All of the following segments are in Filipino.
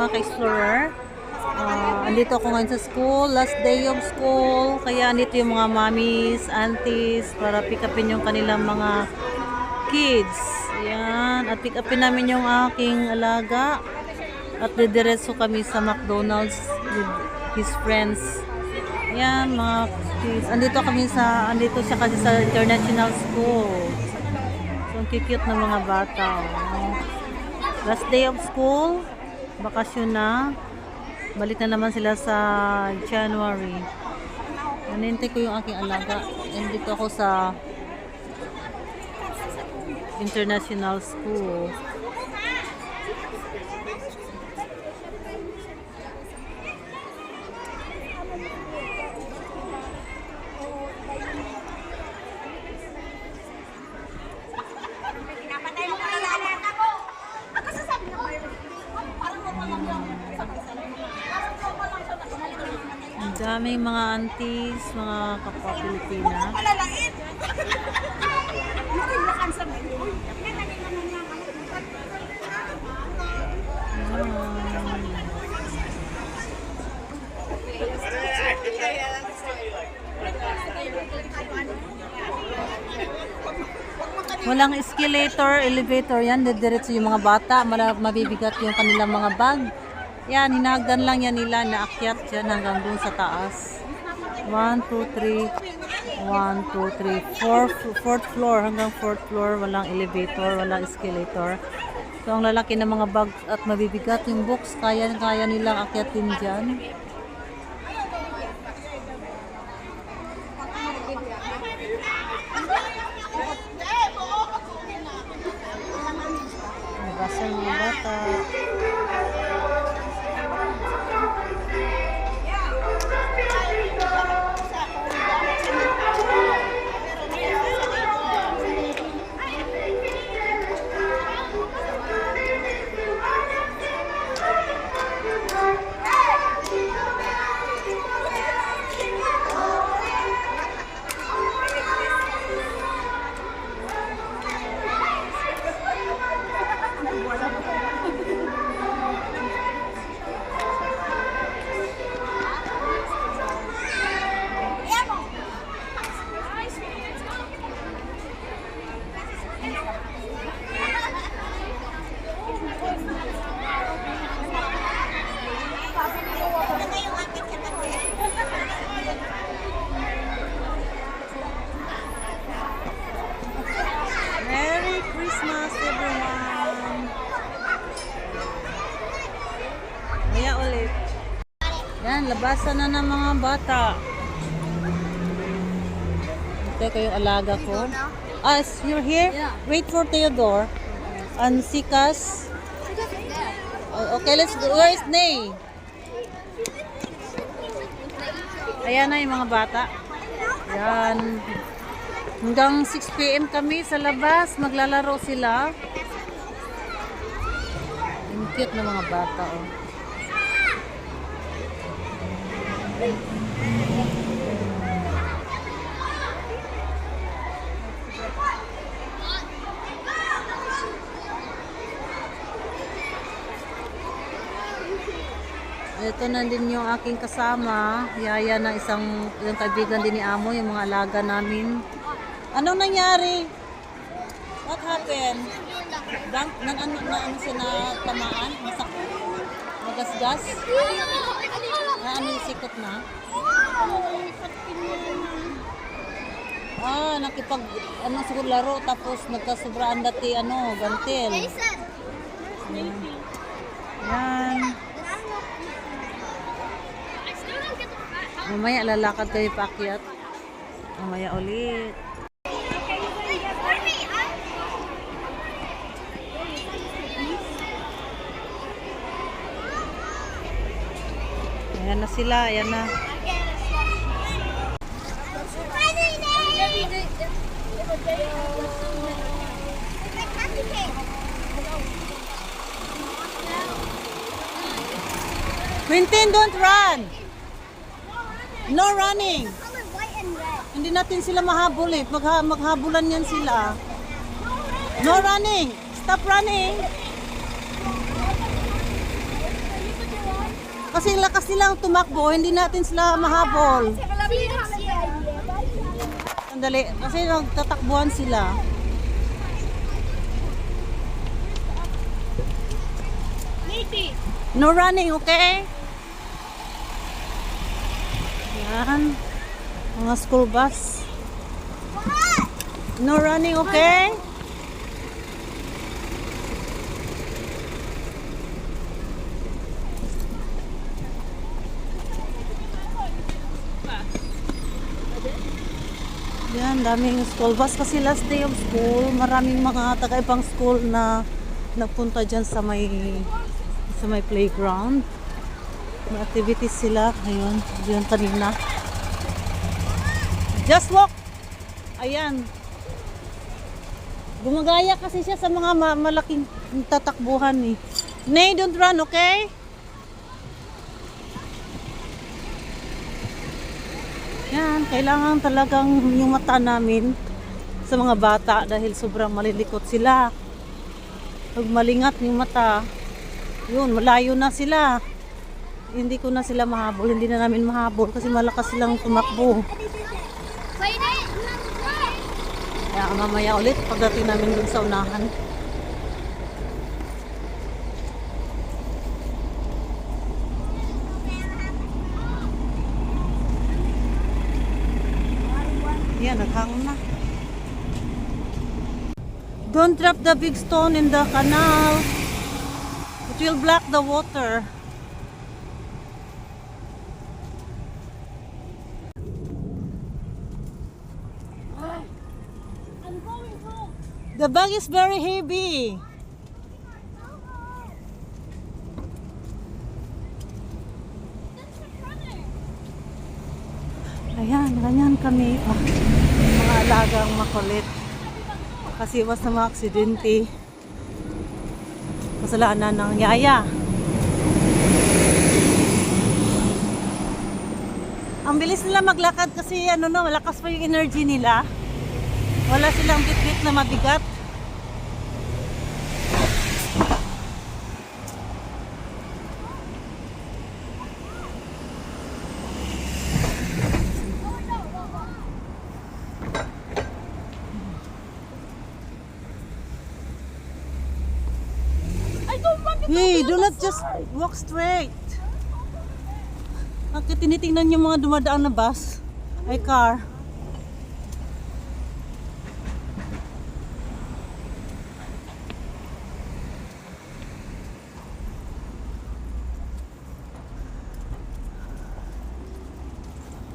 mga ka-explorer. Ah, andito ako ngayon sa school, last day of school. Kaya andito yung mga mommies, aunties, para pick upin yung kanilang mga kids. Yan. At pick upin namin yung aking alaga. At didiretso kami sa McDonald's with his friends. Yan, mga kids. Andito kami sa, andito siya kasi sa international school. So, ang cute na mga bata. Oh. Last day of school, bakasyon na. Balik na naman sila sa January. Nanintay ko yung aking alaga. And dito ako sa international school. Pinapatay mo ka na lang ako. Ako sasabi na kayo. Parang normal lang yan. Parang normal lang siya. Ang daming mga aunties, mga kapwa Pilipina. Niya. Walang escalator, elevator yan. Didiretso yung mga bata. Mabibigat yung kanilang mga bag. Yan, hinahagdan lang yan nila. Naakyat yan hanggang dun sa taas. 1, 2, 3. 1, 2, 3. 4, fourth floor hanggang fourth floor. Walang elevator, walang escalator. So, ang lalaki ng mga bag at mabibigat yung books, kaya, kaya nilang akyatin dyan. Labasan na ng mga bata. Ito ko yung alaga ko. Ah, is- you're here? Wait for Theodore. And Sikas. Oh, okay, let's go. Where is Nay? Ayan na yung mga bata. Yan. Hanggang 6 p.m. kami sa labas. Maglalaro sila. Ang cute na mga bata, oh. Ito na din yung aking kasama. Yaya na isang yung kaibigan din ni Amo, yung mga alaga namin. Anong nangyari? What happened? Dunk, nan, ano, na, ano siya na tamaan? Masak, magasgas? Na ano yung sikot na? Ah, nakipag, ano siguro laro, tapos nagkasobraan dati, ano, gantil. Yan. Mamaya lalakad kayo paakyat. Mamaya ulit. Ayan na sila, ayan na. Quintin, don't run! No running! Hindi natin sila mahabol eh. Magha maghabulan yan sila. No running! Stop running! Kasi lakas nilang tumakbo, hindi natin sila mahabol. Sandali, kasi nagtatakbuhan sila. No running, okay? Yan. Mga school bus. No running, okay? Yan, daming school bus kasi last day of school, maraming mga taga-ibang school na nagpunta dyan sa may sa may playground. May activities sila ngayon, diyan kanina. Just walk! Ayan. Gumagaya kasi siya sa mga ma- malaking tatakbuhan eh. Nay, don't run, okay? Yan, kailangan talagang yung mata namin sa mga bata dahil sobrang malilikot sila. Pag malingat yung mata, yun, malayo na sila. Hindi ko na sila mahabol, hindi na namin mahabol kasi malakas silang tumakbo. Kaya mamaya ulit pagdating namin dun sa unahan. Yan, naghang na. Don't drop the big stone in the canal. It will block the water. The bag is very heavy. Ayan, ganyan kami. Oh, mga alagang makulit. Kasi iwas na mga aksidente. Kasalanan ng yaya. Ang bilis nila maglakad kasi ano no, malakas pa yung energy nila. Wala silang bitbit na mabigat. Hey, do not just walk straight. Bakit tinitingnan yung mga dumadaan na bus? Ay, car.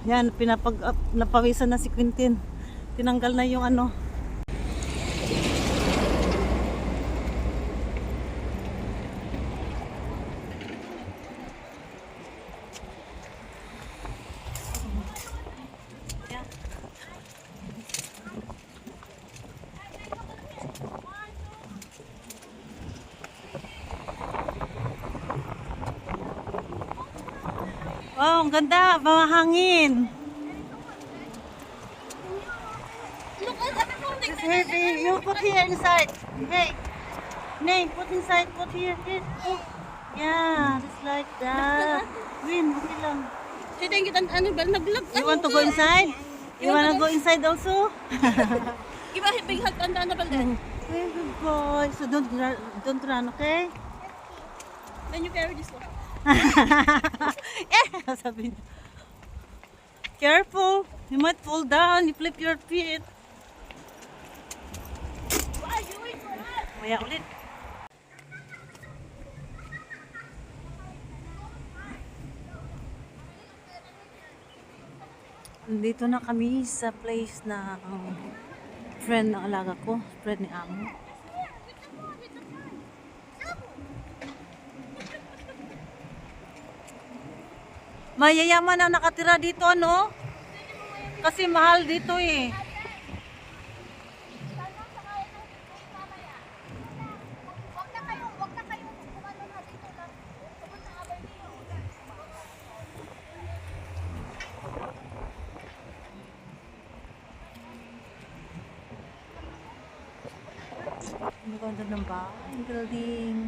Yan, pinapag, napawisan na si Quintin. Tinanggal na yung ano. Wow, ang ganda. Mamahangin. It's heavy. You put here inside. Hey. Nay, put inside. Put here. Here. Oh. Yeah, just like that. Win, okay lang. Kita kita ano ba nag-vlog You want to go inside? You wanna go inside also? Iba big hug tanda na din? Very good boy. So don't don't run, okay? Then you carry this one. eh, sabi niya. Careful. You might fall down. You flip your feet. Maya ulit. Dito na kami sa place na ang friend ng alaga ko, friend ni Amo. Mayayaman ang nakatira dito, ano? Kasi mahal dito eh. Wag na kayo, wag na kayo kumano na dito na. Pupunta ka ba dito? Ang ganda ng bahay. Ang galing.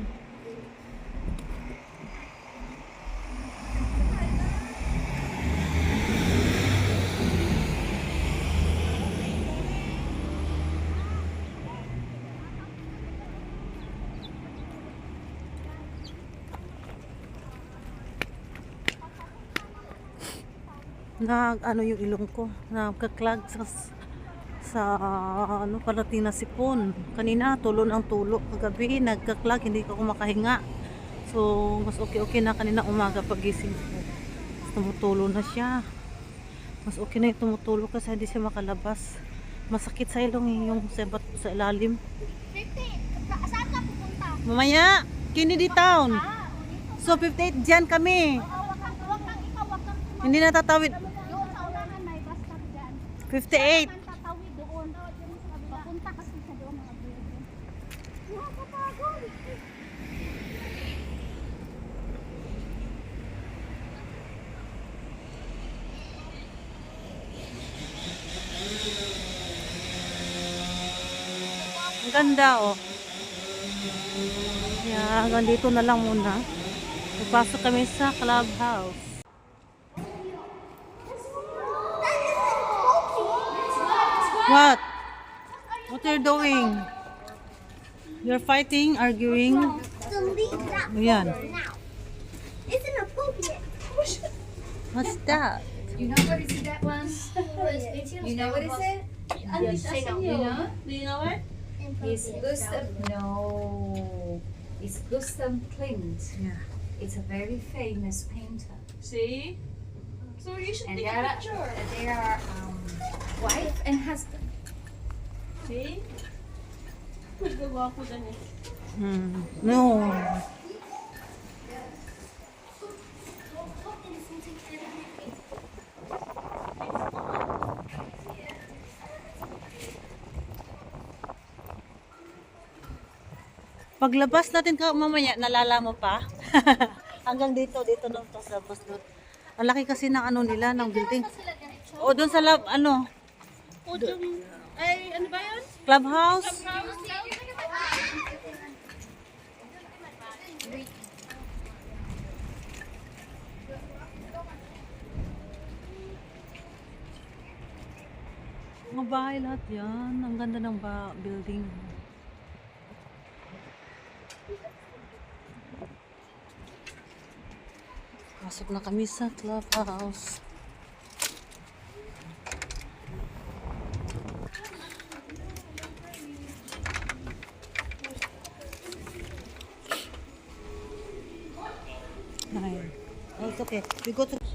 Nag ano yung ilong ko nagka-clog sa sa ano parating na sipon. Kanina tulo ang tulo. Kagabi nagka-clog hindi ko makahinga. So mas okay okay na kanina umaga pagising ko. Tumutulo na siya. Mas okay na yung tumutulo kasi hindi siya makalabas. Masakit sa ilong eh, yung sa, bat- sa ilalim. 50. Sa- Saan ka pupunta? mamaya Kennedy Town. So 58 dyan kami. Oo, wag kang, wag kang ikaw, wag kang hindi na tatawid Doon sa unahan may bus stop dyan. 58 Man tatawid doon. Papunta kasi sa doon mga building. Nakakapagod. Ang ganda oh. Yeah, hanggang dito na lang muna. Papasok kami sa clubhouse. What? What are you're doing? You're fighting, arguing. To leave that Ayan. It's inappropriate. What's that? You know what is that one? You know what is it? Yes, I know. You know? Do you know it? It's Gustav. No, it's Gustav Klimt. Yeah. It's a very famous painter. See? So you should And they are, they are um, wife and husband. See? Hmm. No. Paglabas natin ka mamaya, nalala mo pa? Hanggang dito, dito nung to sa bus doon. Ang laki kasi ng ano nila, ng building. O doon sa lab, ano? Ay, ano yun? Clubhouse? Mga bahay lahat yan. Ang ganda ng ba building. Pasok na kami sa clubhouse. It's okay. We go to